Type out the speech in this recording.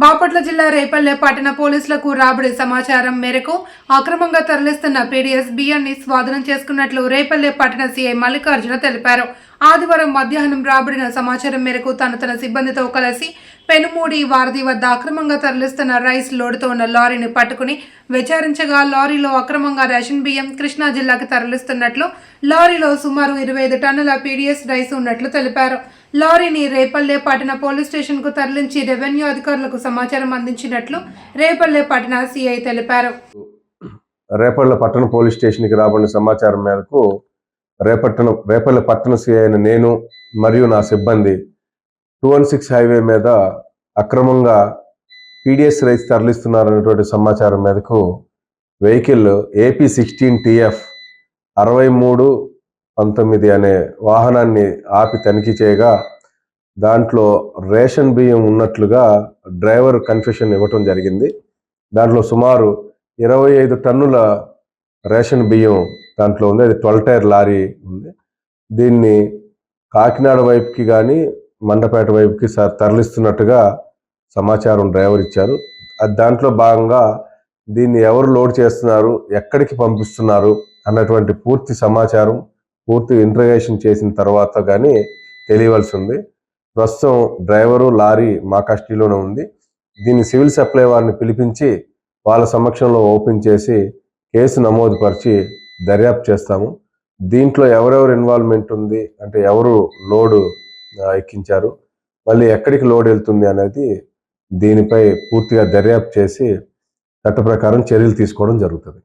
బాపట్ల జిల్లా రేపల్లె పట్టణ పోలీసులకు రాబడి సమాచారం మేరకు అక్రమంగా తరలిస్తున్న పీడీఎస్ బియ్యాన్ని స్వాధీనం చేసుకున్నట్లు రేపల్లె పట్టణ సీఐ మల్లికార్జున తెలిపారు. ఆదివారం మధ్యాహ్నం రాబడిన సమాచారం మేరకు తను తన సిబ్బందితో కలిసి పెనుమూడి వారధి వద్ద అక్రమంగా తరలిస్తున్న రైస్ లోడుతో ఉన్న లారీని పట్టుకుని విచారించగా లారీలో అక్రమంగా రేషన్ బియ్యం కృష్ణా జిల్లాకి తరలిస్తున్నట్లు లారీలో సుమారు ఇరవై ఐదు టన్నుల పీడీఎస్ రైస్ ఉన్నట్లు తెలిపారు. లారీని రేపల్లె పట్టణ పోలీస్ స్టేషన్కు తరలించి రెవెన్యూ అధికారులకు సమాచారం అందించినట్లు రేపల్లె పట్టణ సిఐ తెలిపారు. రేపల్లె పట్టణ పోలీస్ స్టేషన్కి రాబడిన సమాచారం మేరకు రేపట్టణ రేపల్లె పట్టణ సిఐ అయిన నేను మరియు నా సిబ్బంది టూ వన్ సిక్స్ హైవే మీద అక్రమంగా పీడిఎస్ రైస్ తరలిస్తున్నారనేటువంటి సమాచారం మేరకు వెహికల్ ఏపీ సిక్స్టీన్ టీఎఫ్ అరవై మూడు పంతొమ్మిది అనే వాహనాన్ని ఆపి తనిఖీ చేయగా దాంట్లో రేషన్ బియ్యం ఉన్నట్లుగా డ్రైవర్ కన్ఫెషన్ ఇవ్వటం జరిగింది. దాంట్లో సుమారు ఇరవై ఐదు టన్నుల రేషన్ బియ్యం దాంట్లో ఉంది. అది ట్వెల్వ్ టైర్ లారీ ఉంది. దీన్ని కాకినాడ వైపుకి కానీ మండపేట వైపుకి స- తరలిస్తున్నట్టుగా సమాచారం డ్రైవర్ ఇచ్చారు. అది దాంట్లో భాగంగా దీన్ని ఎవరు లోడ్ చేస్తున్నారు ఎక్కడికి పంపిస్తున్నారు అన్నటువంటి పూర్తి సమాచారం పూర్తి ఇంట్రగేషన్ చేసిన తర్వాత కానీ తెలియవలసి ఉంది. ప్రస్తుతం డ్రైవరు లారీ మా కస్టడీలోనే ఉంది. దీన్ని సివిల్ సప్లై వారిని పిలిపించి వాళ్ళ సమక్షంలో ఓపెన్ చేసి కేసు నమోదు పరిచి దర్యాప్తు చేస్తాము. దీంట్లో ఎవరెవరు ఇన్వాల్వ్మెంట్ ఉంది? అంటే ఎవరు లోడు ఎక్కించారు? మళ్ళీ ఎక్కడికి లోడ్ వెళ్తుంది అనేది దీనిపై పూర్తిగా దర్యాప్తు చేసి చట్ట ప్రకారం చర్యలు తీసుకోవడం జరుగుతుంది.